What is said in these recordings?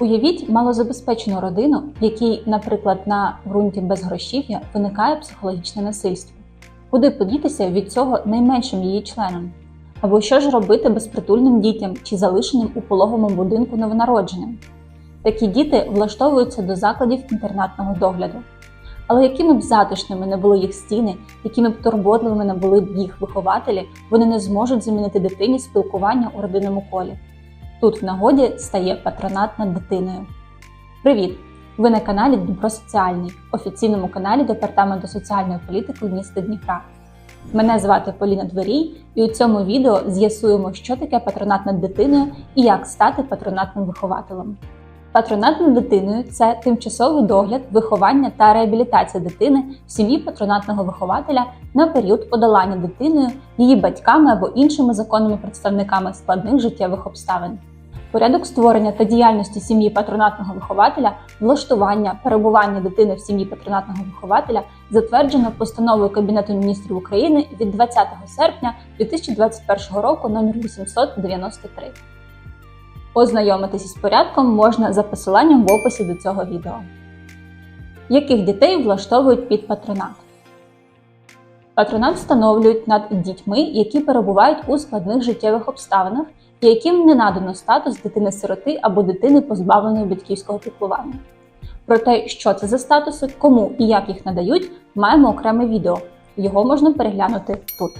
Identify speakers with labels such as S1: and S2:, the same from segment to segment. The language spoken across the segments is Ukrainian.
S1: Уявіть малозабезпечену родину, в якій, наприклад, на ґрунті безгрошів'я виникає психологічне насильство. Куди подітися від цього найменшим її членом? Або що ж робити безпритульним дітям чи залишеним у пологовому будинку новонародженим? Такі діти влаштовуються до закладів інтернатного догляду. Але якими б затишними не були їх стіни, якими б турботливими не були б їх вихователі, вони не зможуть замінити дитині спілкування у родинному колі. Тут в нагоді стає патронат над дитиною. Привіт! Ви на каналі Дніпро Соціальний, офіційному каналі Департаменту соціальної політики міста Дніпра. Мене звати Поліна Дворій, і у цьому відео з'ясуємо, що таке патронат над дитиною і як стати патронатним вихователем. Патронат над дитиною це тимчасовий догляд, виховання та реабілітація дитини в сім'ї патронатного вихователя на період подолання дитиною, її батьками або іншими законними представниками складних життєвих обставин. Порядок створення та діяльності сім'ї патронатного вихователя, влаштування, перебування дитини в сім'ї патронатного вихователя затверджено постановою Кабінету міністрів України від 20 серпня 2021 року номер 893. Ознайомитися з порядком можна за посиланням в описі до цього відео. Яких дітей влаштовують під патронат? Патронат встановлюють над дітьми, які перебувають у складних життєвих обставинах і яким не надано статус дитини-сироти або дитини, позбавленої батьківського піклування. Про те, що це за статуси, кому і як їх надають, маємо окреме відео. Його можна переглянути тут.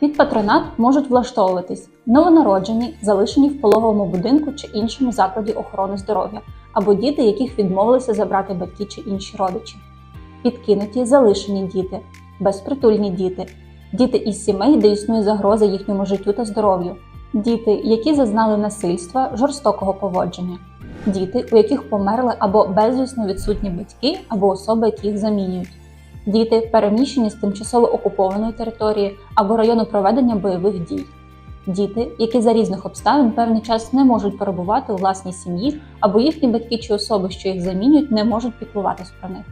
S1: Під патронат можуть влаштовуватись новонароджені, залишені в пологовому будинку чи іншому закладі охорони здоров'я, або діти, яких відмовилися забрати батьки чи інші родичі, підкинуті залишені діти, безпритульні діти, діти із сімей, де існує загроза їхньому життю та здоров'ю, діти, які зазнали насильства, жорстокого поводження, діти, у яких померли або безвісно відсутні батьки або особи, які їх замінюють. Діти переміщені з тимчасово окупованої території або району проведення бойових дій, діти, які за різних обставин певний час не можуть перебувати у власній сім'ї, або їхні батьки чи особи, що їх замінюють, не можуть піклуватись про них.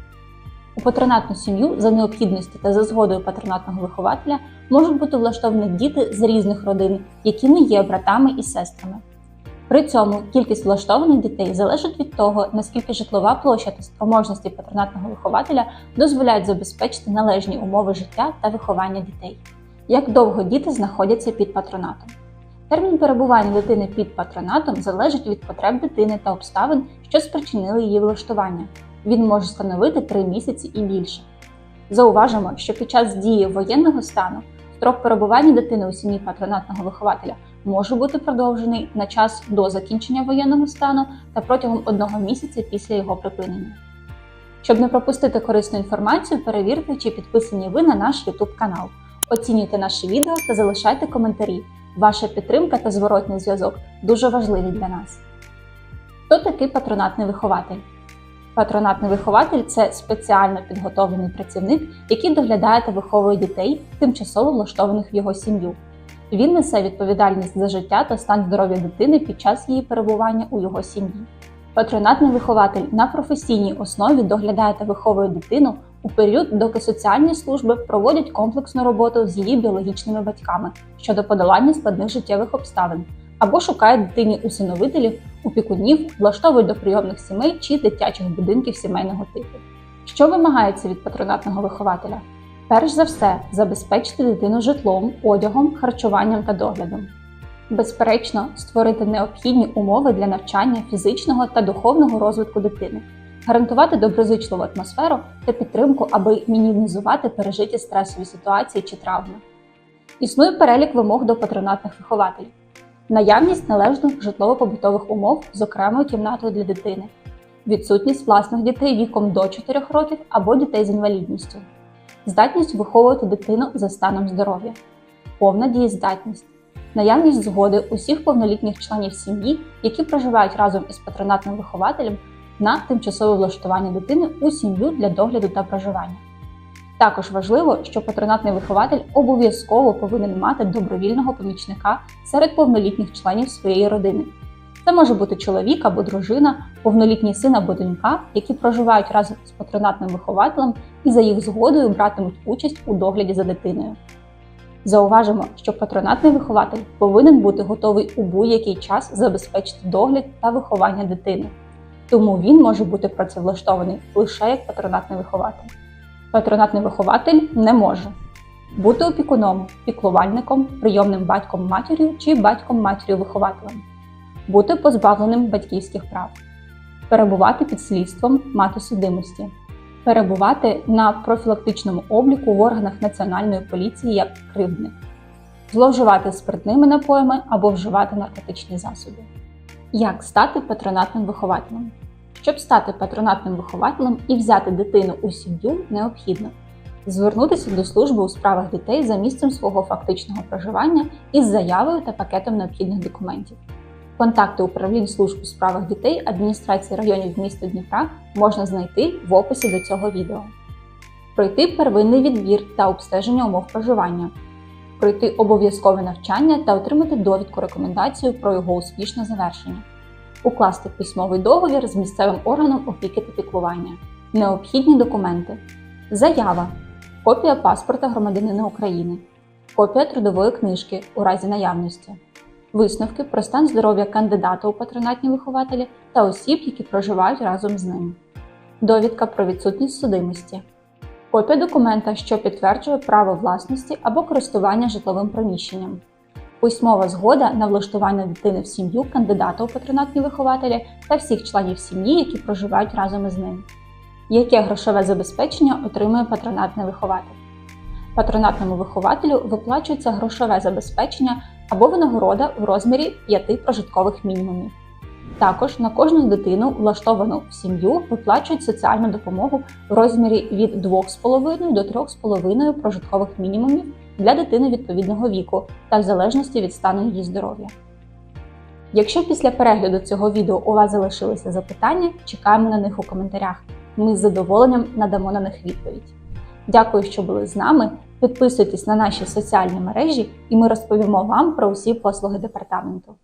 S1: У патронатну сім'ю за необхідності та за згодою патронатного вихователя можуть бути влаштовані діти з різних родин, які не є братами і сестрами. При цьому кількість влаштованих дітей залежить від того, наскільки житлова площа та спроможності патронатного вихователя дозволяють забезпечити належні умови життя та виховання дітей. Як довго діти знаходяться під патронатом? Термін перебування дитини під патронатом залежить від потреб дитини та обставин, що спричинили її влаштування. Він може становити 3 місяці і більше. Зауважимо, що під час дії воєнного стану строк перебування дитини у сім'ї патронатного вихователя може бути продовжений на час до закінчення воєнного стану та протягом одного місяця після його припинення. Щоб не пропустити корисну інформацію, перевірте, чи підписані ви на наш YouTube канал. Оцінюйте наше відео та залишайте коментарі. Ваша підтримка та зворотний зв'язок дуже важливі для нас. Хто такий патронатний вихователь? Патронатний вихователь це спеціально підготовлений працівник, який доглядає та виховує дітей, тимчасово влаштованих в його сім'ю. Він несе відповідальність за життя та стан здоров'я дитини під час її перебування у його сім'ї. Патронатний вихователь на професійній основі доглядає та виховує дитину у період, доки соціальні служби проводять комплексну роботу з її біологічними батьками щодо подолання складних життєвих обставин або шукає дитині усиновителів, опікунів, влаштовують до прийомних сімей чи дитячих будинків сімейного типу. Що вимагається від патронатного вихователя? Перш за все, забезпечити дитину житлом, одягом, харчуванням та доглядом. Безперечно, створити необхідні умови для навчання фізичного та духовного розвитку дитини, гарантувати доброзичливу атмосферу та підтримку, аби мінімізувати пережиті стресові ситуації чи травми. Існує перелік вимог до патронатних вихователів, наявність належних житлово-побутових умов з окремою кімнатою для дитини, відсутність власних дітей віком до 4 років або дітей з інвалідністю здатність виховувати дитину за станом здоров'я, повна дієздатність, наявність згоди усіх повнолітніх членів сім'ї, які проживають разом із патронатним вихователем на тимчасове влаштування дитини у сім'ю для догляду та проживання. Також важливо, що патронатний вихователь обов'язково повинен мати добровільного помічника серед повнолітніх членів своєї родини. Це може бути чоловік або дружина, повнолітній син або донька, які проживають разом з патронатним вихователем і за їх згодою братимуть участь у догляді за дитиною. Зауважимо, що патронатний вихователь повинен бути готовий у будь-який час забезпечити догляд та виховання дитини. тому він може бути працевлаштований лише як патронатний вихователь. Патронатний вихователь не може бути опікуном, піклувальником, прийомним батьком матір'ю чи батьком матір'ю вихователем, бути позбавленим батьківських прав, перебувати під слідством мати судимості, перебувати на профілактичному обліку в органах Національної поліції як кривдник, зловживати спиртними напоями або вживати наркотичні засоби. Як стати патронатним вихователем? Щоб стати патронатним вихователем і взяти дитину у сім'ю, необхідно звернутися до служби у справах дітей за місцем свого фактичного проживання із заявою та пакетом необхідних документів. Контакти управлінь служб у справах дітей адміністрації районів міста Дніпра можна знайти в описі до цього відео. Пройти первинний відбір та обстеження умов проживання, пройти обов'язкове навчання та отримати довідку рекомендацію про його успішне завершення, укласти письмовий договір з місцевим органом опіки та піклування, необхідні документи, заява, копія паспорта громадянина України, копія трудової книжки у разі наявності, висновки про стан здоров'я кандидата у патронатні вихователі та осіб, які проживають разом з ним, довідка про відсутність судимості. Копія документа, що підтверджує право власності або користування житловим приміщенням, письмова згода на влаштування дитини в сім'ю кандидата у патронатні вихователі та всіх членів сім'ї, які проживають разом із ним. Яке грошове забезпечення отримує патронатний вихователь? Патронатному вихователю виплачується грошове забезпечення або винагорода в розмірі 5 прожиткових мінімумів. Також на кожну дитину, влаштовану в сім'ю, виплачують соціальну допомогу в розмірі від 2,5 до 3,5 прожиткових мінімумів для дитини відповідного віку та в залежності від стану її здоров'я. Якщо після перегляду цього відео у вас залишилися запитання, чекаємо на них у коментарях. Ми з задоволенням надамо на них відповідь. Дякую, що були з нами. Підписуйтесь на наші соціальні мережі, і ми розповімо вам про усі послуги департаменту.